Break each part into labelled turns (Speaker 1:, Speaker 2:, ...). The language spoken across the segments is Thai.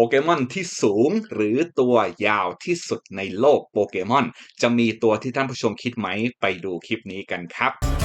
Speaker 1: โปเกมอนที่สูงหรือตัวยาวที่สุดในโลกโปเกมอนจะมีตัวที่ท่านผู้ชมคิดไหมไปดูคลิปนี้กันครับ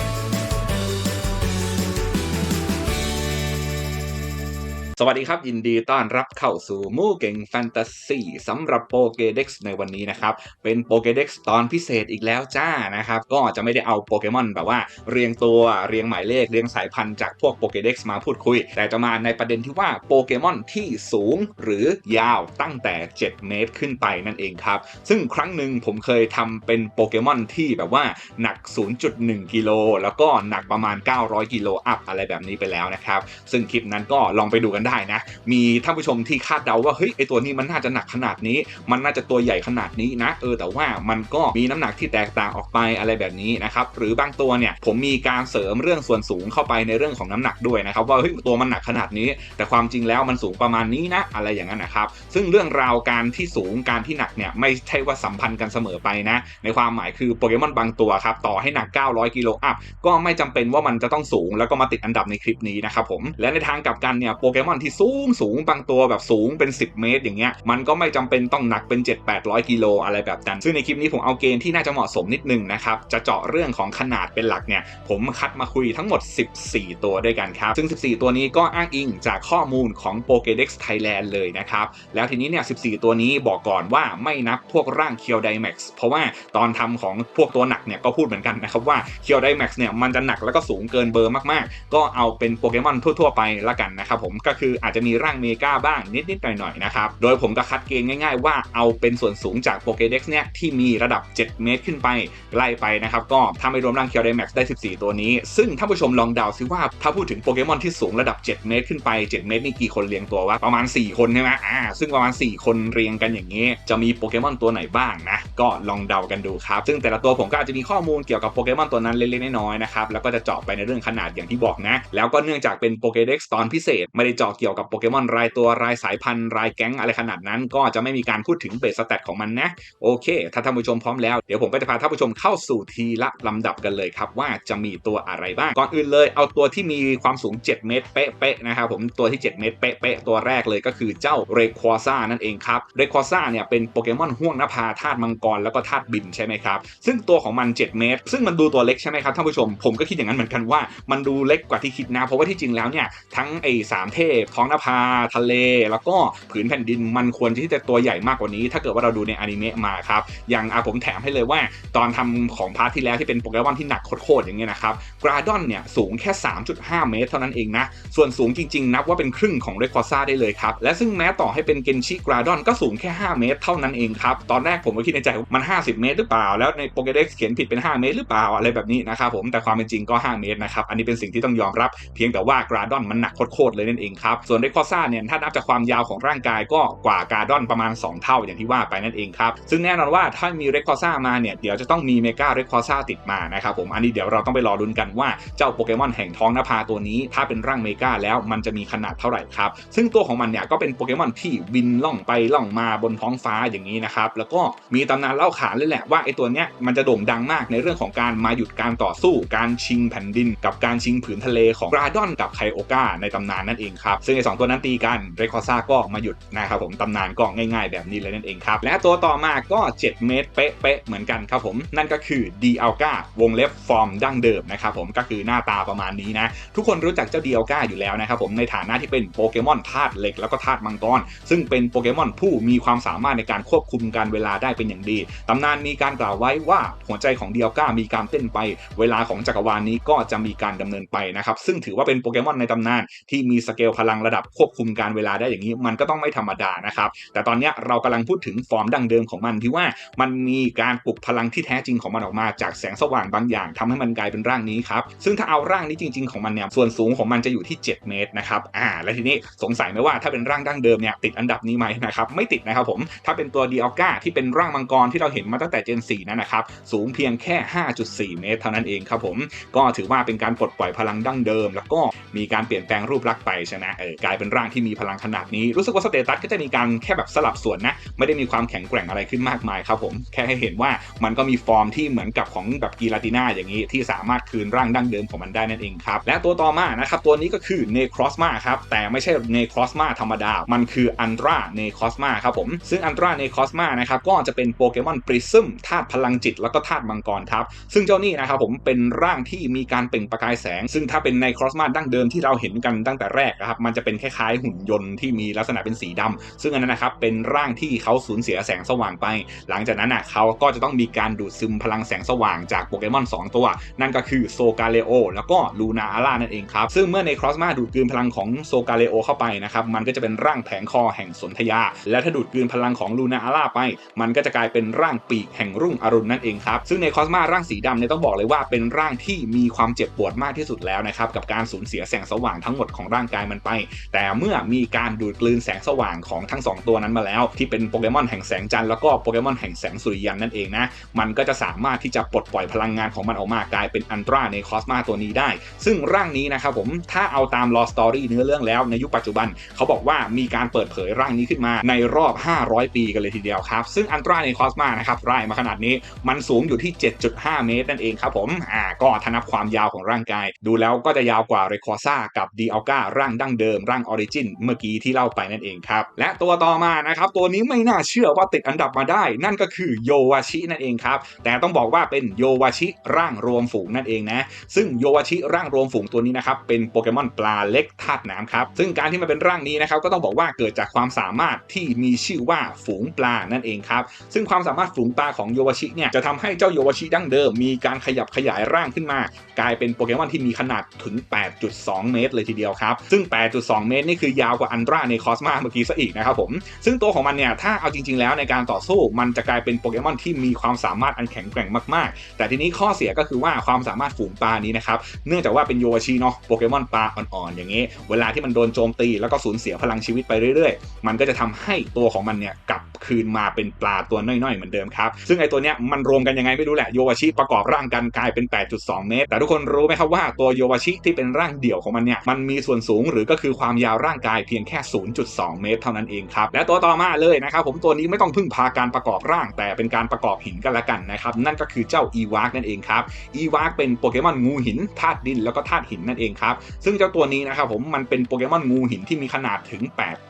Speaker 1: วัสดีครับ ยินดีต้อนรับเข้าสู่มู่เก่งแฟนตาซีสำหรับโปเกเด็กในวันนี้นะครับ เป็นโปเกเด็กตอนพิเศษอีกแล้วจ้านะครับ ก็จะไม่ได้เอาโปเกมอนแบบว่า เรียงตัวเรียงหมายเลขเรียงสายพันธุ์จากพวกโปเกเด็กมาพูดคุย แต่จะมาในประเด็นที่ว่าโปเกมอนที่สูงหรือยาวตั้งแต่ 7 เมตรขึ้นไปนั่นเองครับ ซึ่งครั้งหนึ่งผมเคยทำเป็นโปเกมอนที่แบบว่าหนัก 0.1 กิโลแล้วก็หนักประมาณ 900 กิโลอัพอะไรแบบนี้ไปแล้วนะครับซึ่งคลิปนั้นก็ลองไปดูกันได้นะ มีท่านผู้ชมที่คาดเดาว่าเฮ้ยไอตัวนี้มันน่าจะหนักขนาดนี้ มันน่าจะตัวใหญ่ขนาดนี้นะ เออแต่ว่ามันก็มีน้ำหนักที่แตกต่างออกไปอะไรแบบนี้นะครับหรือบางตัวเนี่ยผมมีการเสริมเรื่องส่วนสูงเข้าไปในเรื่องของน้ำหนักด้วยนะครับว่าเฮ้ยตัวมันหนักขนาดนี้ แต่ความจริงแล้วมันสูงประมาณนี้นะอะไรอย่างนั้นนะครับ ซึ่งเรื่องราวการที่สูงการที่หนักเนี่ยไม่ใช่ว่าสัมพันธ์กันเสมอไปนะ ในความหมายคือโปเกมอนบางตัวครับต่อให้หนัก 900กิโลอัพก็ไม่จำเป็นว่ามันจะต้องสูงแล้วก็มาติดอันดับในคลิปนี้นะครับผมและในทางกลับกันเนี่ยโปเกมอนที่สูงสูงบางตัวแบบสูงเป็น 10 เมตรอย่างเงี้ยมันก็ไม่จำเป็นต้องหนักเป็น 7-800กิโลอะไรแบบนั้น ซึ่งในคลิปนี้ผมเอาเกณฑ์ที่น่าจะเหมาะสมนิดนึงนะครับจะเจาะเรื่องของขนาดเป็นหลักเนี่ยผมคัดมาคุยทั้งหมด 14 ตัวด้วยกันครับ ซึ่ง 14 ตัวนี้ก็อ้างอิงจากข้อมูลของ Pokédex Thailand เลยนะครับ แล้วทีนี้เนี่ย 14 ตัวนี้บอกก่อนว่าไม่นับพวกร่างเคียวไดแม็กซ์เพราะว่าตอนทำของพวกตัวหนักเนี่ยก็พูดเหมือนกันนะครับว่าเคียวไดแม็กซ์เนี่ยมันจะหนักแล้วก็สูงเกินเบอร์มากๆ ก็เอาเป็นโปเกมอนทั่วๆไปละกันนะครับผมก็คืออาจจะมีร่างเมกาบ้างนิดๆหน่อยๆนะครับ โดยผมก็คัดเกณฑ์ง่ายๆว่าเอาเป็นส่วนสูงจากโปเกเด็กซ์เนี่ยที่มีระดับ 7 เมตรขึ้นไปไล่ไปนะครับก็ถ้าไม่รวมร่างเคียวไดแม็กซ์ได้ 14 ตัวนี้ ซึ่งท่านผู้ชมลองเดาซิว่าถ้าพูดถึงโปเกมอนที่สูงระดับ 7 เมตรขึ้นไป 7 เมตรนี่กี่คนเรียงตัววะประมาณ 4 คนใช่ไหมอ่าซึ่งประมาณ 4 คนเรียงกันอย่างนี้ จะมีโปเกมอนตัวไหนบ้างนะก็ลองเดากันดูครับ ซึ่งแต่ละตัวผมก็อาจจะมีข้อมูลเกี่ยวกับโปเกมอนตัวนั้นเล็กๆน้อยๆนะครับแล้วก็จะเจาะไปในเรื่องขนาดอย่างที่บอกนะ แล้วก็เนื่องจากเป็นโปเกเด็กซ์ตอนพิเศษไม่ได้เจาะเกี่ยวกับโปเกมอนรายตัวรายสายพันธุ์รายแก๊งอะไรขนาดนั้น ก็จะไม่มีการพูดถึงเบสสแตทของมันนะ โอเค ถ้าท่านผู้ชมพร้อมแล้ว เดี๋ยวผมก็จะพาท่านผู้ชมเข้าสู่ทีละลำดับกันเลยครับ ว่าจะมีตัวอะไรบ้าง ก่อนอื่นเลย เอาตัวที่มีความสูง 7 เมตรเป๊ะๆนะครับผมตัวที่ 7 เมตรเป๊ะๆตัวแรกเลยก็คือเจ้าเรควาซ่านั่นเองครับเรควาซ่าเนี่ยเป็นโปเกมอนห่วงนภาธาตุมังกรแล้วก็ธาตุบินใช่ไหมครับซึ่งตัวของมัน 7 เมตร ซึ่งมันดูตัวเล็กใช่ไหมครับท่านผู้ชมผมก็คิดอย่างนั้นเหมือนกันว่ามันดูเล็กกว่าที่คิดนะเพราะว่าที่จริงแล้วเนี่ยทั้งไอ้สามเทพท้องนภาทะเล แล้วก็ผืนแผ่นดินมันควรที่จะตัวใหญ่มากกว่านี้ ถ้าเกิดว่าเราดูในอนิเมะมาครับอย่างอาผมแถมให้เลยว่า ตอนทำของพาร์ทที่แล้วที่เป็นโปเกมอนที่หนักโคตรๆอย่างเงี้ยนะครับกราดอนเนี่ยสูงแค่ 3.5 เมตรเท่านั้นเองนะ ส่วนสูงจริง ๆ นับว่าเป็นครึ่งของเรคคอซ่าได้เลยครับ และซึ่งแม้ต่อให้เป็นเกนชิกราดอนก็สูงแค่ 5 เมตรเท่านั้นเองครับ ตอนแรกผมก็คิดในใจมัน 50 เมตรหรือเปล่า แล้วในโปเกเด็กเขียนผิดเป็น 5 เมตรหรือเปล่าอะไรแบบนี้นะครับผมแต่ความเป็นจริงก็ 5 เมตรนะครับอันนี้เป็นสิ่งที่ต้องยอมรับ เพียงแต่ว่ากราดอนมันหนักโคตรๆเลยนั่นเองครับส่วนเรคคอซ่าเนี่ยถ้านับจากความยาวของร่างกายก็กว่ากราดอนประมาณ 2 เท่าอย่างที่ว่าไปนั่นเองครับ ซึ่งแน่นอนว่าถ้ามีเรคคอซ่ามาเนี่ยเดี๋ยวจะต้องมีเมกาเรคคอซ่าติดมานะครับผมอันนี้เดี๋ยวเราต้องไปรอลุ้นกันว่าเจ้าโปเกมอนแห่งท้องนภาตัวนี้ ถ้าเป็นร่างเมกาแล้วมันจะมีขนาดเท่าไหร่ครับซึ่งตัวของมันเนี่ยก็เป็นโปเกมอนที่บินล่องไปล่องมาบนท้องฟ้าอย่างนี้นะครับแล้วก็มีตำนานเล่าขานเลยแหละว่าไอตัวเนี้ยมันจะโด่งดังมากในเรื่องของการมาหยุดการต่อสู้ การชิงแผ่นดิน กับการชิงผืนทะเลของราดอนกับไคโอกาในตำนานนั่นเองครับซึ่งไอสองตัวนั้นตีกันเรคอซ่าก็มาหยุดนะครับผมตำนานก็ง่ายๆ แบบนี้เลยนั่นเองครับ และตัวต่อมาก็ 7 เมตรเป๊ะๆเหมือนกันครับผม นั่นก็คือดีอัลกาวงเล็บฟอร์มดั้งเดิมนะครับผมก็คือหน้าตาประมาณนี้นะ ทุกคนรู้จักเจ้าดีอัลกาอยู่แล้วนะครับผมในฐานะที่เป็นโปเกมอนธาตุเหล็กแล้วก็ธาตุมังกรซึ่งเป็นโปเกมอนผู้มีความสามารถในการควบคุมการเวลาได้เป็นอย่างดีตำนานมีการกล่าวไว้ว่าหัวใจของดีอัลกามีการเต้นไป เวลาของจักรวาลนี้ก็จะมีการดำเนินไปนะครับซึ่งถือว่าเป็นโปเกมอนในตำนานที่มีสเกลพลังระดับควบคุมการเวลาได้อย่างนี้ มันก็ต้องไม่ธรรมดานะครับ แต่ตอนนี้เรากำลังพูดถึงฟอร์มดั้งเดิมของมันที่ว่ามันมีการปลุกพลังที่แท้จริงของมันออกมาจากแสงสว่างบางอย่างทำให้มันกลายเป็นร่างนี้ครับซึ่งถ้าเอาร่างนี้จริง ๆของมันเนี่ยส่วนสูงของมันจะอยู่ที่ 7 เมตรนะครับอ่าและทีนี้สงสัยไหมว่าถ้าเป็นร่างดั้งเดิมเนี่ยติดอันดับนี้ไหมนะครับไม่ติดนะครับผมถ้าเป็นตัวดีออก้าที่เป็นร่างมังกรที่เราเห็นมาตั้งแต่เจน4นั่นนะครับสูงเพียงแค่ 5.4 เมตร เท่านั้นเองครับผมก็ถือว่าเป็นการปลดปล่อยพลังดั้งเดิม แล้วก็มีการเปลี่ยนแปลงรูปลักษณ์ไปช่ไหมเอออกลายเป็นร่างที่มีพลังขนาดนี้ รู้สึกว่าสเตตัสก็จะมีการแค่แบบสลับส่วนนะ ไม่ได้มีความแข็งแกร่งอะไรขึ้นมากมายครับผมแค่ให้เห็นว่ามันก็มีฟอร์มที่เหมือนกับของแบบกีราติน่าอย่างนี้ที่สามารถคืนร่างดั้งเดิมของมันได้นั่นเองครับและตัวต่อมานะครับตัวนี้ก็คือเนครอสมาครับแต่ไม่ใช่เนครอสมาธรรมดา มันคืออันตราเนครอสมาครับผมซึ่งอันตราเนครอสมานะครับก็จะเป็นโปเกมอนปริซึมธาตุพลังจิตแล้วก็ธาตุมังกรครับซึ่งเจ้านี่นะครับผมเป็นร่างที่มีการเปล่งประกายแสง ซึ่งถ้าเป็นในครอสมาดั้งเดิมที่เราเห็นกันตั้งแต่แรกนะครับมันจะเป็นคล้ายๆหุ่นยนต์ที่มีลักษณะเป็นสีดำซึ่งอันนั้นนะครับเป็นร่างที่เขาสูญเสียแสงสว่างไป หลังจากนั้นอะเขาก็จะต้องมีการดูดซึมพลังแสงสว่างจากโปเกมอน 2 ตัว นั่นก็คือโซกาเลโอแล้วก็ลูนาอาร่านั่นเองครับ ซึ่งเมื่อในครอสมาดูดกลืนพลังของโซกาเลโอเข้าไปนะครับมันก็จะเป็นร่างแผงคอแห่งสนธยา และถ้าดูดกลืนพลังของลูนาอาร่าไป มันก็จะกลายเป็นร่างปีกแห่งรุ่งอรุณนั่นเองครับซึ่งในคอสมาร่างสีดำเนี่ยต้องบอกเลยว่าเป็นร่างที่มีความเจ็บปวดมากที่สุดแล้วนะครับกับการสูญเสียแสงสว่างทั้งหมดของร่างกายมันไปแต่เมื่อมีการดูดกลืนแสงสว่างของทั้ง 2 ตัวนั้นมาแล้ว ที่เป็นโปเกมอนแห่งแสงจันทร์แล้วก็โปเกมอนแห่งแสงสุริยันนั่นเองนะ มันก็จะสามารถที่จะปลดปล่อยพลังงานของมันออกมากลายเป็นอันตราในคอสมาตัวนี้ได้ ซึ่งร่างนี้นะครับผมถ้าเอาตามลอสตอรี่เนื้อเรื่องแล้วในยุคปัจจุบัน เขาบอกว่ามีการเปิดเผยร่างนี้ขึ้นมาในรอบ 500 ปีกันเลยทีเดียวครับซึ่งอันตราในคอสมานะครับร่ายมาขนาดนี้มันสูงอยู่ที่ 7.5 เมตรนั่นเองครับผมอ่าก็ทนับความยาวของร่างกาย ดูแล้วก็จะยาวกว่าเรคอซ่ากับดีอัลการ่างดั้งเดิมร่างออริจินเมื่อกี้ที่เล่าไปนั่นเองครับ และตัวต่อมานะครับ ตัวนี้ไม่น่าเชื่อว่าติดอันดับมาได้ นั่นก็คือโยวาชินั่นเองครับ แต่ต้องบอกว่าเป็นโยวาชิร่างรวมฝูงนั่นเองนะ ซึ่งโยวาชิร่างรวมฝูงตัวนี้นะครับ เป็นโปเกมอนปลาเล็กธาตุน้ำครับ ซึ่งการที่มันเป็นร่างนี้นะครับ ก็ต้องบอกว่าเกิดจากความสามารถที่มีชื่อว่าฝูงปลานั่นเองครับ ซึ่งความสามารถฝูงปลาของโยวาชิเนี่ย จะทำให้เจ้าโยวาชิดั้งเดิม มีการขยับขยายร่างขึ้นมา กลายเป็นโปเกมอนที่มีขนาดถึง 8.2 เมตร เลยทีเดียวครับ ซึ่ง8.2 เมตรนี่คือยาวกว่าอันตราในคอสมาเมื่อกี้ซะอีกนะครับผม ซึ่งตัวของมันเนี่ยถ้าเอาจริง ๆ แล้วในการต่อสู้มันจะกลายเป็นโปเกมอนที่มีความสามารถอันแข็งแกร่งมากๆ แต่ทีนี้ข้อเสียก็คือว่าความสามารถฝูงปลานี้นะครับ เนื่องจากว่าเป็นโยวาชิเนาะโปเกมอนปลาอ่อนๆอย่างนี้เวลาที่มันโดนโจมตีแล้วก็สูญเสียพลังชีวิตไปเรื่อยๆ มันก็จะทำให้ตัวของมันเนี่ยกลับคืนมาเป็นปลาตัวน้อยๆเหมือนเดิมครับซึ่งไอตัวเนี้ยมันรวมกันยังไงไม่รู้แหละโยวาชิประกอบร่างกันกลายเป็น 8.2 เมตร แต่ทุกคนรู้ไหมครับว่าตัวโยวาชิที่เป็นร่างเดี่ยวของมันเนี่ยมันมีส่วนสูงหรือก็คือความยาวร่างกายเพียงแค่ 0.2 เมตร เท่านั้นเองครับ และตัวต่อมาเลยนะครับผมตัวนี้ไม่ต้องพึ่งพาการประกอบร่าง แต่เป็นการประกอบหินกันละกันนะครับนั่นก็คือเจ้าอีวากนั่นเองครับอีวากเป็นโปเกมอนงูหินธาตุดินแล้วก็ธาตุหินนั่นเองครับซึ่งเจ้าตัวนี้นะครับผมมันเป็นโปเกมอนงูหินที่มีขนาดถึง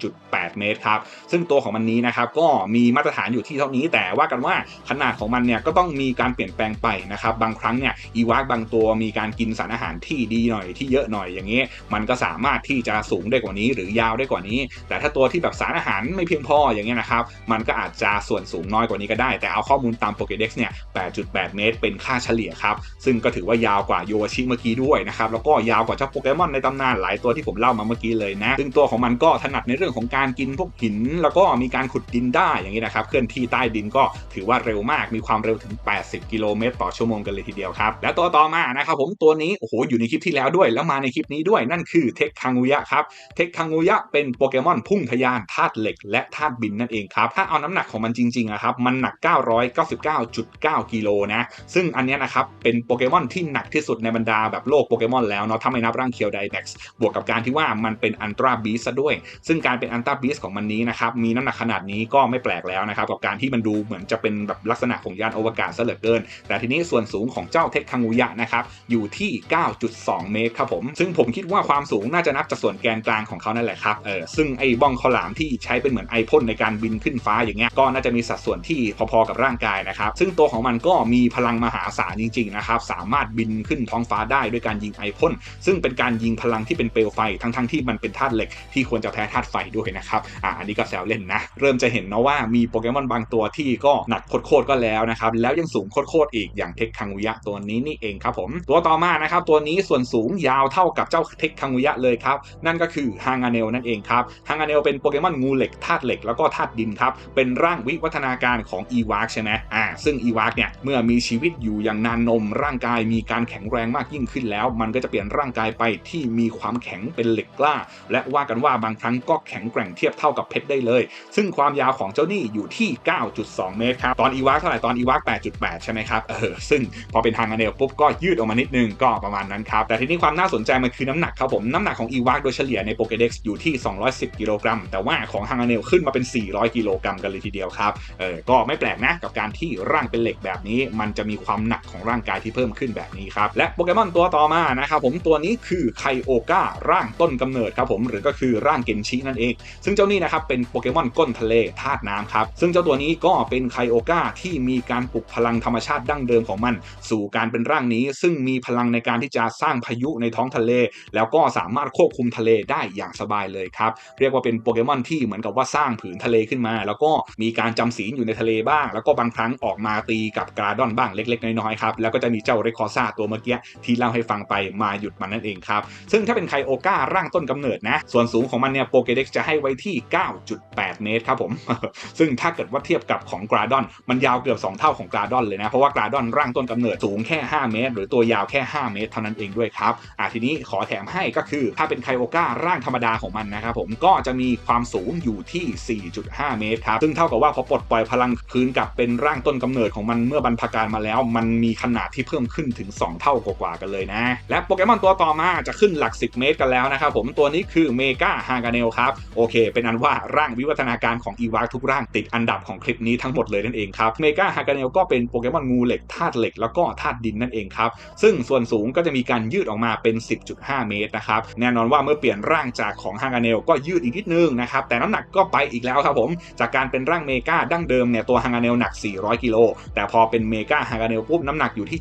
Speaker 1: 8.8 เมตรครับซึ่งตัวของมันนี้นะครับก็มีมาตรฐานอยู่ที่เท่านี้ แต่ว่ากันว่าขนาดของมันเนี่ยก็ต้องมีการเปลี่ยนแปลงไปนะครับบางครั้งเนี่ยอีวากบางตัวมีการกินสารอาหารที่ดีหน่อยที่เยอะหน่อยอย่างนี้มันก็สามารถที่จะสูงได้กว่านี้ หรือยาวได้กว่านี้ แต่ถ้าตัวที่แบบสารอาหารไม่เพียงพออย่างเงี้ยนะครับมันก็อาจจะส่วนสูงน้อยกว่านี้ก็ได้ แต่เอาข้อมูลตามโปเกเด็กซ์เนี่ย 8.8 เมตร เป็นค่าเฉลี่ยครับ ซึ่งก็ถือว่ายาวกว่าโยวาชิเมื่อกี้ด้วยนะครับ แล้วก็ยาวกว่าเจ้าโปเกมอนในตำนานหลายตัวที่ผมเล่ามาเมื่อกี้เลยนะ ซึ่งตัวของมันก็ถนัดในเรื่องของการกินพวกหิน แล้วก็มีการขุดดินได้อย่างนี้นะครับ เคลื่อนที่ใต้ดินก็ถือว่าเร็วมาก มีความเร็วถึง 80 กิโลเมตรต่อชั่วโมงกันเลยทีเดียวครับ และตัวต่อมานะครับผมตัวนี้ โอ้โห อยู่ในคลิปที่แล้วด้วย แล้วมาในคลิปนี้ด้วย นั่นคือเทคคังุยะครับเทคคังุยะเป็นโปเกมอนพุ่งทะยานธาตุเหล็กและธาตุบินนั่นเองครับถ้าเอาน้ำหนักของมันจริงๆอะครับมันหนัก 999.9 กิโลนะซึ่งอันนี้นะครับเป็นโปเกมอนที่หนักที่สุดในบรรดาแบบโลกโปเกมอนแล้วเนาะถ้าไม่นับร่างเคียวไดแม็กซ์บวกกับการที่ว่ามันเป็นอันตราบีซะด้วย ซึ่งการเป็นอันตราบีสของมันนี้นะครับมีน้ำหนักขนาดนี้ก็ไม่แปลกแล้วนะครับกับการที่มันดูเหมือนจะเป็นแบบลักษณะของยานอวกาศซะเหลือเกิน แต่ทีนี้ส่วนสูงของเจ้าเทคคังุยะนะครับอยู่ที่ 9.2 เมตรครับผม ซึ่งผมคิดว่าความสูงน่าจะนับจากส่วนแกนกลางของเขานั่นแหละครับเออซึ่งไอ้บ้องข้าวหลามที่ใช้เป็นเหมือนไอพ่นในการบินขึ้นฟ้าอย่างเงี้ยก็น่าจะมีสัดส่วนที่พอๆกับร่างกายนะครับซึ่งตัวของมันก็มีพลังมหาศาลจริงๆนะครับสามารถบินขึ้นท้องฟ้าได้ด้วยการยิงไอพ่นซึ่งเป็นการยิงพลังที่เป็นเปลวไฟทั้งๆที่มันเป็นธาตุเหล็กที่ควรจะแพ้ธาตุไฟด้วยนะครับอ่าอันนี้ก็แซวเล่นนะ เริ่มจะเห็นนะว่ามีโปเกมอนบางตัวที่ก็หนักโคตรๆก็แล้วนะครับแล้วยังสูงโคตรๆอีกอย่างเทคคังุยะตัวนี้นี่เองครับผมตัวต่อมานะครับตัวนี้ส่วนสูงยาวเท่ากับเจ้าเทคคังุยะเลยครับนั่นก็คือฮางาเนลนั่นเองครับฮางาเนลเป็นโปเกมอนงูเหล็กธาตุเหล็กแล้วก็ธาตุดินครับ เป็นร่างวิวัฒนาการของอีวากใช่ไหมอ่าซึ่งอีวากเนี่ยเมื่อมีชีวิตอยู่อย่างนานนม ร่างกายมีการแข็งแรงมากยิ่งขึ้นแล้ว มันก็จะเปลี่ยนร่างกายไปที่มีความแข็งเป็นเหล็กกล้า และว่ากันว่าบางครั้งก็แข็งแกร่งเทียบเท่ากับเพชรได้เลย ซึ่งความยาวของเจ้านี่อยู่ที่ 9.2 เมตรครับตอนอีวากเท่าไหร่ตอนอีวาก8.8 ใช่ไหมครับเออซึ่งพอเป็นทางอเนลปุ๊บก็ยืดออกมานิดนึงก็ประมาณนั้นครับแต่ทีนี้ความน่าสนใจมันคือน้ำหนักครับผมน้ำหนักของอีวากโดยเฉลี่ยในโปเกเด็กซ์อยู่ที่ 210 กิโลกรัม แต่ว่าของฮัง a เนลขึ้นมาเป็น 400 กิโลกรัมกันเลยทีเดียวครับ เออ ก็ไม่แปลกนะกับการที่ร่างเป็นเหล็กแบบนี้ มันจะมีความหนักของร่างกายที่เพิ่มขึ้นแบบนี้ครับ และโปเกมอนตัวต่อมานะครับผม ตัวนี้คือไคโอการ่างต้นกำเนิดครับผม หรือก็คือร่างเกนชินั่นเอง ซึ่งเจ้านี่นะครับเป็นโปเกมอนก้นทะเลธาตุน้ำครับ ซึ่งเจ้าตัวนี้ก็เป็นไคโอกาที่มีการปลุกพลังธรรมชาติดั้งเดิมของมัน สู่การเป็นร่างนี้ ซึ่งมีพลังในการที่จะสร้างพายุในท้องทะเล แล้วก็สามารถควบคุมทะเลได้อย่างสบายเลยครับ เรียกว่าเป็นโปเกมอนที่เหมือนกับว่าสร้างผืนทะเลขึ้นมา แล้วก็มีการจำศีลอยู่ในทะเลบ้าง แล้วก็บางครั้งออกมาตีกับกราดอนบ้างเล็ก ๆ น้อยๆครับแล้วก็จะมีเจ้าเรคคอซ่าตัวเมื่อกี้ที่เล่าให้ฟังไปมาหยุดมันนั่นเองครับซึ่งถ้าเป็นไคโอการ่างต้นกำเนิดนะส่วนสูงของมันเนี่ยโปเกเด็กจะให้ไว้ที่ 9.8 เมตรครับผม ซึ่งถ้าเกิดว่าเทียบกับของกราดอนมันยาวเกือบ 2 เท่าของกราดอนเลยนะ เพราะว่ากราดอนร่างต้นกำเนิดสูงแค่ 5 เมตร หรือตัวยาวแค่ 5 เมตรเท่านั้นเองด้วยครับอะทีนี้ขอแถมให้ก็คือถ้าเป็นไคโอก้าร่างธรรมดาของมันนะครับผมก็จะมีความสูงอยู่ที่ 4.5 เมตรครับซึ่งเท่ากับว่าพอปลดปล่อยพลังคืนกลับเป็นร่างต้นกำเนิดของมันเมื่อบรรพการมาแล้ว มันมีขนาดที่เพิ่มขึ้นถึง 2 เท่ากว่ากันเลยนะ และโปเกมอนตัวต่อมาจะขึ้นหลัก 10 เมตรกันแล้วนะครับผมตัวนี้คือเมกาฮากาเนลครับโอเค เป็นอันว่าร่างวิวัฒนาการของอีวาทุกร่างติดอันดับของคลิปนี้ทั้งหมดเลยนั่นเองครับเมกาฮากาเนลก็เป็นโปเกมอนงูเหล็กธาตุเหล็กแล้วก็ธาตุดินนั่นเองครับซึ่งส่วนสูงก็จะมีการยืดออกมาเป็น 10.5 เมตรนะครับแน่นอนว่าเมื่อเปลี่ยนร่างจากของฮากาเนลก็ยืดอีกนิดนึงนะครับแต่น้ำหนักก็ไปอีกแล้วครับผม จากการเป็นร่างเมกาดั้งเดิมเนี่ยตัวฮากาเนลหนัก 400 กิโลแต่พอเป็นเมกาฮากาเนลปุ๊บน้ำหนักอยู่ที่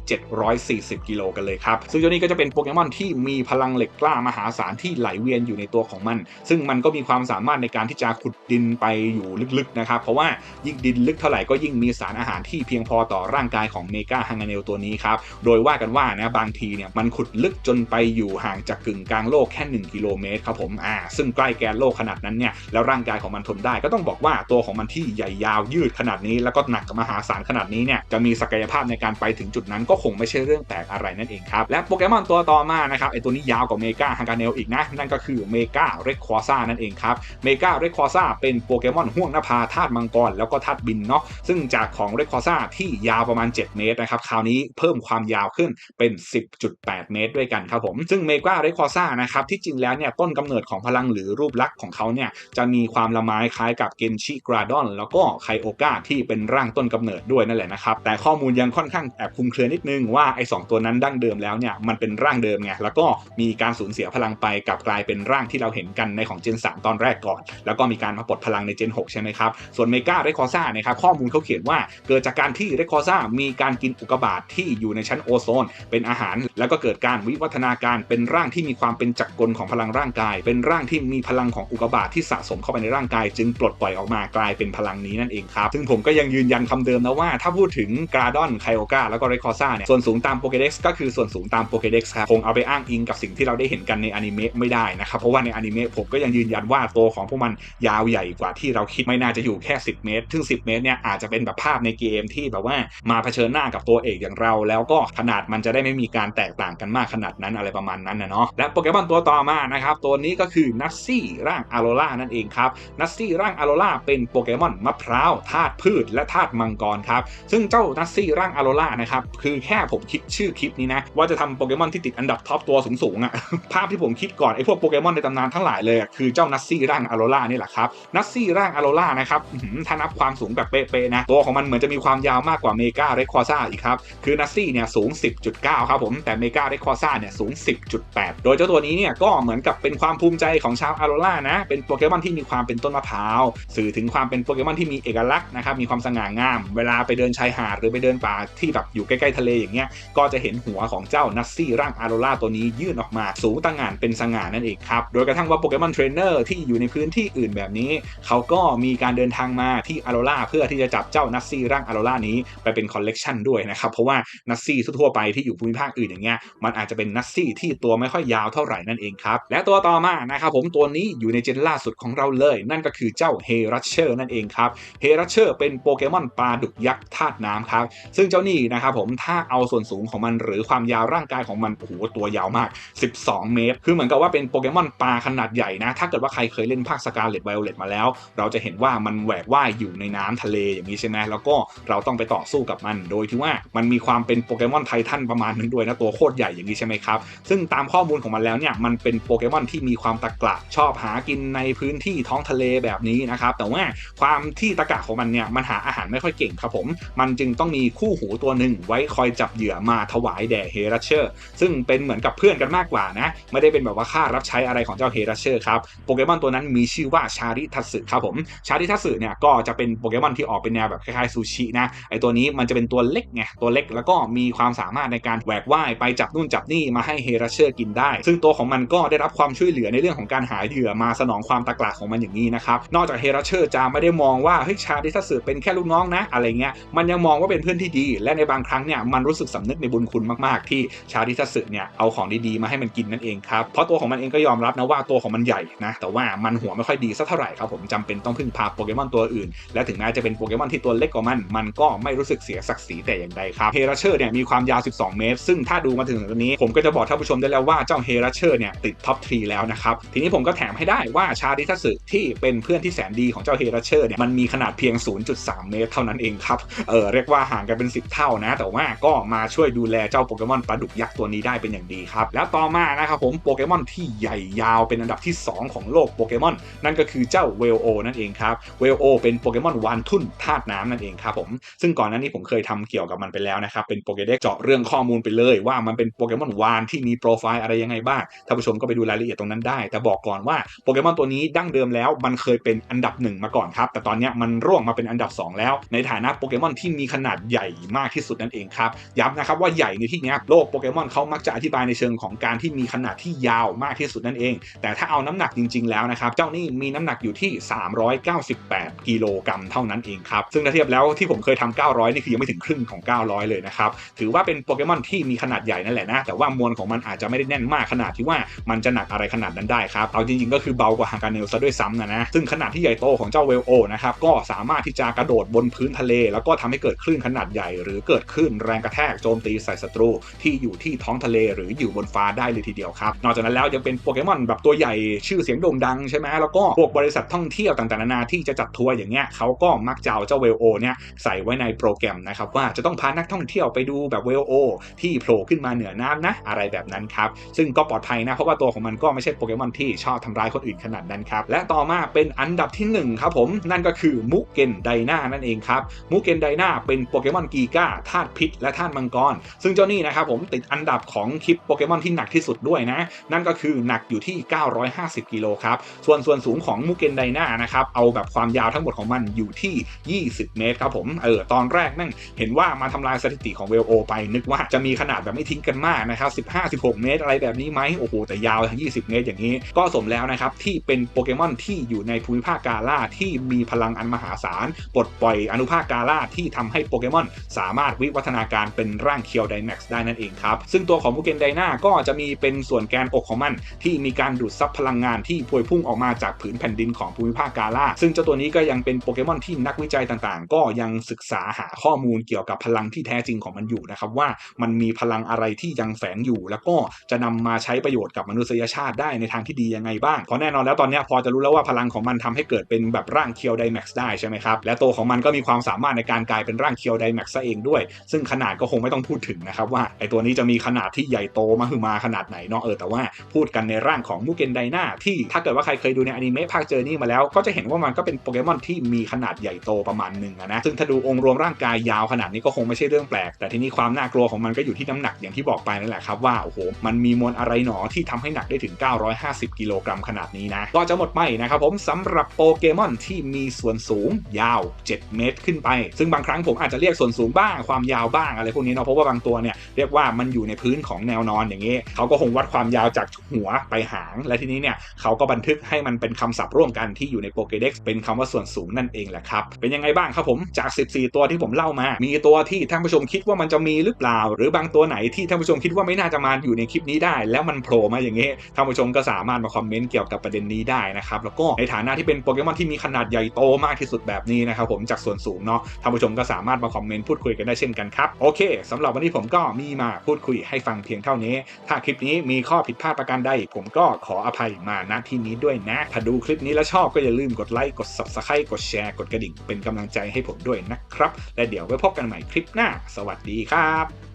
Speaker 1: 740 กิโลกันเลยครับซึ่งเจ้านี้ก็จะเป็นโปเกมอนที่มีพลังเหล็กกล้ามหาศาลที่ไหลเวียนอยู่ในตัวของมัน ซึ่งมันก็มีความสามารถในการที่จะขุดดินไปอยู่ลึกๆนะครับเพราะว่ายิ่งดินลึกเท่าไหร่ก็ยิ่งมีสารอาหารที่เพียงพอต่อร่างกายของเมกาฮังกาเนลตัวนี้ครับโดยว่ากันว่านะบางทีเนี่ยมันขุดลึกจนไปอยู่ห่างจากกึ่งกลางโลกแค่ 1 กิโลเมตรครับผมอ่าซึ่งใกล้แกนโลกขนาดนั้นเนี่ยแล้วร่างกายของมันทนได้ก็ต้องบอกว่าตัวของมันที่ใหญ่ยาวยืดขนาดนี้ แล้วก็หนักมหาศาลขนาดนี้เนี่ยจะมีศักยภาพในการไปถึงจุดนั้นก็คงไม่ใช่เรื่องแปลกอะไรนั่นเองครับและโปเกมอนตัวต่อมานะครับไอตัวนี้ยาวกว่าเมกาฮังกาเนลอีกนะนั่นก็คือเมกาเรคควาซ่านั่นเองครับเมกาเรคควาซ่าเป็นโปเกมอนห่วงนภาธาตุมังกรแล้วก็ธาตุบินเนาะซึ่งจากของเรคควาซ่าที่ยาวประมาณ 7 เมตรนะครับคราวนี้เพิ่มความยาวขึ้นเป็น 10.8 เมตรด้วยกันครับผมซึ่งเมกาเรคควาซ่านะครับที่จริงแล้วเนี่ยต้นกำเนิดของพลังหรือรูปลักษณ์ของเขาเนี่ยจะมีความละไม้คล้ายกับเกนชิกราดอนแล้วก็ไคโอกาที่เป็นร่างต้นกำเนิดด้วยนั่นแหละนะครับแต่ข้อมูลยังค่อนข้างแอบคลุมเครือนิดนึงว่าไอ้สตัวนั้นดั้งเดิมแล้วเนี่ยมันเป็นร่างเดิมไงแล้วก็มีการสูญเสียพลังไปกลับกลายเป็นร่างที่เราเห็นกันในของเจน 3 ตอนแรกก่อน แล้วก็มีการมาปลดพลังในเจน 6 ใช่ไหมครับ ส่วนเมกาเรคคอซ่านะครับข้อมูลเขาเขียนว่าเกิดจากการที่เรคคอซ่ามีการกินอุกกาบาตทที่อยู่ในชั้นโอโซน เป็นอาหาร แล้วก็เกิดการวิวัฒนาการเป็นร่างที่มีความเป็นจักรกลของพลังร่างกาย เป็นร่างที่มีพลังของอุกกาบาตทที่สะสมเข้าไปในร่างกาย จึงปลดปล่อยออกมากลายเป็นพลังนี้นั่นเองครับ ซึ่งผมก็ยังยืนยันคำเดิมนะว่า ถ้าพูดถึงกราดอนไคโอกาแล้วก็เรคอซ่าเนี่ยส่วนสูงตามโปเกเด็กซ์ก็คือส่วนสูงตามโปเกเด็กซ์ครับคงเอาไปอ้างอิงกับสิ่งที่เราได้เห็นกันในอนิเมะไม่ได้นะครับเพราะว่าในอนิเมะผมก็ยังยืนยันว่าตัวของพวกมันยาวใหญ่กว่าที่เราคิดไม่น่าจะอยู่แค่ 10 เมตรซึ่ง10 เมตรเนี่ยอาจจะเป็นแบบภาพในเกมที่แบบว่ามาเผชิญหน้ากับตัวเอกอย่างเรา แล้วก็ขนาดมันจะได้ไม่มีการแตกต่างกันมากขนาดนั้นอะไรประมาณนั้นนะเนาะและโปเกมอนตัวต่อมานะครับ ตัวนี้ก็คือนัสซี่ร่างอาโรล่านั่นเองครับ นัสซี่ร่างอาโรล่าเป็นโปเกมอนมะพร้าวธาตุพืชและธาตุมังกรครับ ซึ่งเจ้านัสซี่ร่างอาโรล่านะครับคือแค่ผมคิดชื่อคลิปนี้นะ ว่าจะทำโปเกมอนที่ติดอันดับท็อปตัวสูงๆอะภาพที่ผมคิดก่อนไอ้พวกโปเกมอนในตำนานทั้งหลายเลยคือเจ้านัสซี่ร่างอาโรล่านี่แหละครับนัสซี่ร่างอาโรล่านะครับถ้านับความสูงแบบเป๊ะๆนะตัวของมันเหมือนจะมีความยาวมากกว่าเมกาเรคคอซ่าอีกครับคือนัสซี่เนี่ยสูง 10.9 ครับผมแต่เมกาเรคคอซ่าเนี่ยสูง 10.8 โดยเจ้าตัวนี้เนี่ยก็เหมือนกับเป็นความภูมิใจของชาวอาโรล่านะ เป็นโปเกมอนที่มีความเป็นต้นมะพร้าว สื่อถึงความเป็นโปเกมอนที่มีเอกลักษณ์นะครับ มีความสง่างาม เวลาไปเดินชายหาดหรือไปเดินป่าที่แบบอยู่ใกล้ๆทะเลอย่างเงี้ย ก็จะเห็นหัวของเจ้านัสซี่ร่างอาโรล่าตัวนี้ยื่นออกมา สูงตั้งงานเป็นสง่านั่นเองครับ โดยกระทั่งว่าโปเกมอนเทรนเนอร์ที่อยู่ในพื้นที่อื่นแบบนี้ เขาก็มีการเดินทางมาที่อาโรล่าเพื่อที่จะจับเจ้านัสซี่ร่างอาโรล่านี้ไปเป็นคอลเลกชันด้วยนะครับ เพราะว่านัสซี่ทั่วไปที่อยู่ภูมิภาคอื่นอย่างเงี้ย มันอาจจะเป็นนัสซี่ที่ตัวไม่ค่อยยาวเท่าไหร่นั่นเองครับและตัวต่อมานะครับผมตัวนี้อยู่ในเจนล่าสุดของเราเลย นั่นก็คือเจ้าเฮรัชเชอร์นั่นเองครับเฮรัชเชอร์เป็นโปเกมอนปลาดุกยักษ์ธาตุน้ำครับ ซึ่งเจ้านี่นะครับผมถ้าเอาส่วนสูงของมันหรือความยาวร่างกายของมันโอ้โหตัวยาวมาก 12 เมตร คือเหมือนกับว่าเป็นโปเกมอนปลาขนาดใหญ่นะ ถ้าเกิดว่าใครเคยเล่นภาคสกาเลตไวโอเลตมาแล้ว เราจะเห็นว่ามันแหวกว่ายอยู่ในน้ำทะเลอย่างนี้ใช่ไหมแล้วก็เราต้องไปต่อสู้กับมัน โดยที่ว่ามันมีความเป็นโปเกมอนไททันประมาณนึงด้วยนะตัวโคตรใหญ่อย่างนี้ใช่ไหมครับซึ่งตามข้อมูลของมันแล้วเนี่ยมันเป็นโปเกเกมอนที่มีความตะกละชอบหากินในพื้นที่ท้องทะเลแบบนี้นะครับแต่ว่าความที่ตะกะของมันเนี่ยมันหาอาหารไม่ค่อยเก่งครับผม มันจึงต้องมีคู่หูตัวหนึ่งไว้คอยจับเหยื่อมาถวายแด่เฮราเชอร์ ซึ่งเป็นเหมือนกับเพื่อนกันมากกว่านะ ไม่ได้เป็นแบบว่าค่ารับใช้อะไรของเจ้าเฮราเชอร์ครับโปเกมอนตัวนั้นมีชื่อว่าชาริทัสึครับผมชาริทัสึเนี่ยก็จะเป็นโปเกมอนที่ออกเป็นแนวแบบคล้ายๆซูชินะไอตัวนี้มันจะเป็นตัวเล็กไงตัวเล็กแล้วก็มีความสามารถในการแหวกว่ายไปจับนู่นจับนี่มาให้เฮราเชอร์กินได้ ซึ่งตัวของมันก็ได้รับความช่วยเหลือในเรื่องของการหาเหยื่อมาสนองความตะกละของมันอย่างนี้นะครับ นอกจากเฮราเชอร์จะไม่ได้มองว่าเฮ้ยชาริทัสึเป็นแค่ลูกน้องนะอะไรเงี้ยมันยังมองว่าเป็นเพื่อนที่ดี และในบางครั้งเนี่ยมันรู้สึกสำนึกในบุญคุณมากๆ ที่ชาริทัสึเนี่ยเอาของดีๆมาให้มันกินนั่นเองครับเพราะตัวของมันเองก็ยอมรับนะว่าตัวของมันใหญ่นะแต่ว่ามันหัวไม่ค่อยดีสักเท่าไหร่ครับผมจำเป็นต้องพึ่งพาโปเกมอนตัวอื่น และถึงแม้จะเป็นโปเกมอนที่ตัวเล็กกว่ามัน มันก็ไม่รู้สึกเสียศักดิ์ศรีแต่อย่างใดครับเฮราเชอร์เนี่ยมีความยาว 12 เมตร ซึ่งถ้าดูมาถึงตรงนี้ผมก็จะบอกท่านผู้ชมได้แล้วว่าเจ้าเฮราเชอร์เนี่ยติดท็อปทรีแล้วนะครับ ทีนี้ผมก็แถมให้ได้ว่าชาริทัสึที่เป็นเพื่อนที่แสนดีของเจ้าเฮราเชอร์เนี่ยมันมีขนาดเพียง 0.3 เมตรเท่านั้นเองครับ เออเรียกว่าห่างกันเป็น 10 เท่านะ แต่ว่าก็มาช่วยดูแลเจ้าโปเกมอนปลาดุกยักษ์ตัวนี้ได้เป็นอย่างดีครับ แล้วต่อมานะครับผมโปเกมอนที่ใหญ่ยาวเป็นอันดับที่ 2 ของโลกโปเกมอนนั่นก็คือเจ้าเวลโอนั่นเองครับเวลโอเป็นโปเกมอนวานทุ่นธาตุน้ำนั่นเองครับผมซึ่งก่อนหน้านี้ผมเคยทำเกี่ยวกับมันไปแล้วนะครับเป็นโปเกเด็กเจาะเรื่องข้อมูลไปเลย ว่ามันเป็นโปเกมอนวานที่มีโปรไฟล์อะไรยังไงบ้างท่านผู้ชมก็ไปดูรายละเอียดตรงนั้นได้ แต่บอกก่อนว่าโปเกมอนตัวนี้ดั้งเดิมแล้วมันเคยเป็นอันดับหนึ่งมาก่อนครับ แต่ตอนนี้มันร่วงมาเป็นอันดับ 2 แล้ว ในฐานะโปเกมอนที่มีขนาดใหญ่มากที่สุดนั่นเองครับ ย้ำนะครับว่าใหญ่ในที่นี้โลกโปเกมอนเขามักจะอธิบายในเชิงของการที่มีขนาดที่ยาวมากที่สุดนั่นเอง แต่ถ้าเอาน้ำหนักจริง ๆ แล้วนะครับ เจ้านี่มีน้ำหนักอยู่ที่ 398 กิโลกรัมเท่านั้นเองครับ ซึ่งถ้าเทียบแล้วที่ผมเคยทำ900 นี่คือยังไม่ถึงครึ่งของ 900 เลยนะครับ ถือว่าเป็นโปเกมอนที่มีขนาดใหญ่นั่นแหละนะ แต่ว่ามวลของมันอาจจะไม่ได้แน่นมากขนาดที่ว่ามันจะหนักอะไรขนาดนั้นได้ครับ เอาจริงๆ ก็คือเบากว่าฮางการเนลซะด้วยซ้ำนะนะ ซึ่งขนาดที่ใหญ่โตของเจ้าเวลโอนะครับก็สามารถที่จะกระโดดบนพื้นทะเล แล้วก็ทำให้เกิดคลื่นขนาดใหญ่ หรือเกิดคลื่นแรงกระแทกโจมตีใส่ศัตรู ที่อยู่ที่ท้องทะเลหรืออยู่บนฟ้าได้เลยทีเดียวครับ นอกจากนั้นแล้วยังเป็นโปเกมอนแบบตัวใหญ่ชื่อเสียงโด่งดังใช่ไหมแล้วก็พวกบริษัทท่องเที่ยวต่างๆนานาที่จะจัดทัวร์อย่างเงี้ยเขาก็มักจะเอาเจ้าเวลโอเนี่ยใส่ไว้ในโปรแกรมนะครับว่าจะต้องพานักท่องเที่ยวไปดูแบบเวลโอที่โผล่ขึ้นมาเหนือน้ำนะอะไรแบบนั้นครับซึ่งก็ปลอดภัยนะเพราะว่าตัวของมันก็ไม่ใช่โปเกมอนที่ชอบทำร้ายคนอื่นขนาดนั้นครับและต่อมาเป็นอันดับที่ 1 ครับผม นั่นก็คือมุกเกนไดนานั่นเองครับมุกเกนไดนาเป็นโปเกมอนกีก้าธาตุพิษ และธาตุมังกร ซึ่งเจ้านี่นะครับผมติดอันดับของคลิปโปเกมอนที่หนักที่สุดด้วยนะ นั่นก็คือหนักอยู่ที่ 950 กิโลครับ ส่วนส่วนสูงของมุกเกนไดนานะครับเอาแบบความยาวทั้งหมดของมันอยู่ที่ 20 เมตรครับผมเออตอนแรกนั่งเห็นว่ามาทำลายสถิติของเวลโอไปนึกว่าจะมีขนาดแบบไม่ทิ้งกันมากนะครับ15-16 เมตรอะไรแบบนี้ไหมโอ้โหแต่ยาวทั้ง20 เมตรอย่างนี้ ก็สมแล้วนะครับที่เป็นโปเกมอนที่อยู่ในภูมิภาคกาล่าที่มีพลังอันมหาศาลปลดปล่อยอนุภาคกาล่าที่ทำให้โปเกมอนสามารถวิวัฒนาการเป็นร่างเคียวไดแม็กซ์ได้นั่นเองครับ ซึ่งตัวของมูเกนไดนาก็จะมีเป็นส่วนแกนอกของมัน ที่มีการดูดซับพลังงานที่พวยพุ่งออกมาจากผืนแผ่นดินของภูมิภาคกาล่า ซึ่งเจ้าตัวนี้ก็ยังเป็นโปเกมอนที่นักวิจัยต่างๆ ก็ยังศึกษาหาข้อมูลเกี่ยวกับพลังที่แท้จริงของมันอยู่นะครับว่ามันมีพลังอะไรที่ยังแฝงอยู่ แล้วก็จะนำมาใช้ประโยชน์กับมนุษยชาติได้ในทางที่ดียังไงบ้างเพราะแน่นอนแล้วตอนนี้พอจะรู้แล้วว่าพลังของมันทำให้เกิดเป็นแบบร่างเคียวไดแม็กซ์ได้ใช่ไหมครับและตัวของมันก็มีความสามารถในการกลายเป็นร่างเคียวไดแม็กซ์ซะเองด้วย ซึ่งขนาดก็คงไม่ต้องพูดถึงนะครับว่าไอตัวนี้จะมีขนาดที่ใหญ่โตมาคือมาขนาดไหนเนาะเออแต่ว่าพูดกันในร่างของมูเกนไดนาที่ถ้าเกิดว่าใครเคยดูในอนิเมะภาคเจอนี่มาแล้วก็จะเห็นว่ามันก็เป็นโปเกมอนที่มีขนาดใหญ่โตประมาณหนึ่งนะซึ่งถ้าดูองค์รวมร่างกายยาวขนาดนี้ก็คงไม่ใช่เรื่องแปลก แต่ทีนี้ความน่ากลัวของมันก็อยู่ที่น้ำหนักอย่างที่บอกไปนั่นแหละครับว่าโอ้โหมันมีมวลอะไรหนอที่ทำให้หนักได้ถึง 950 กิโลกรัมขนาดนี้นะ ก็จะหมดไปนะครับผมสำหรับโปเกมอนที่มีส่วนสูงยาว 7 เมตรขึ้นไป ซึ่งบางครั้งผมอาจจะเรียกส่วนสูงบ้างความยาวบ้างอะไรพวกนี้เนาะเพราะว่าบางตัวเนี่ยเรียกว่ามันอยู่ในพื้นของแนวนอนอย่างนี้เขาก็คงวัดความยาวจากหัวไปหาง และทีนี้เนี่ยเขาก็บันทึกให้มันเป็นคำศัพท์ร่วมกันที่อยู่ในโปเกเด็กซ์เป็นคำว่าส่วนสูงนั่นเองแหละครับ เป็นยังไงบ้างครับผมจาก 14 ตัวที่ผมเล่ามา มีตัวที่ท่านผู้ชมคิดว่ามันจะมีหรือเปล่า หรือบางตัวไหนที่ท่านผู้ชมคิดว่าไม่น่าจะมาอยู่ในคลิปนี้ได้ แล้วมันโผล่มาอย่างนี้ท่านผู้ชมก็สามารถมาคอมเมนต์เกี่ยวกับประเด็นนี้ได้นะครับแล้วก็ในฐานะที่เป็นโปเกมอนที่มีขนาดใหญ่โตมากที่สุดแบบนี้นะครับผมจากส่วนสูงเนาะท่านผู้ชมก็สามารถมาคอมเมนต์พูดคุยกันได้เช่นกันครับโอเคสำหรับวันนี้ผมก็มีมาพูดคุยให้ฟังเพียงเท่านี้ ถ้าคลิปนี้มีข้อผิดพลาดประการใด ผมก็ขออภัยมาณที่นี้ด้วยนะ ถ้าดูคลิปนี้แล้วชอบก็อย่าลืมกดไลค์กด subscribe กดแชร์กดกระดิ่งเป็นกำลังใจให้ผมด้วยนะครับ และเดี๋ยวไว้พบกันใหม่คลิปหน้า สวัสดีครับ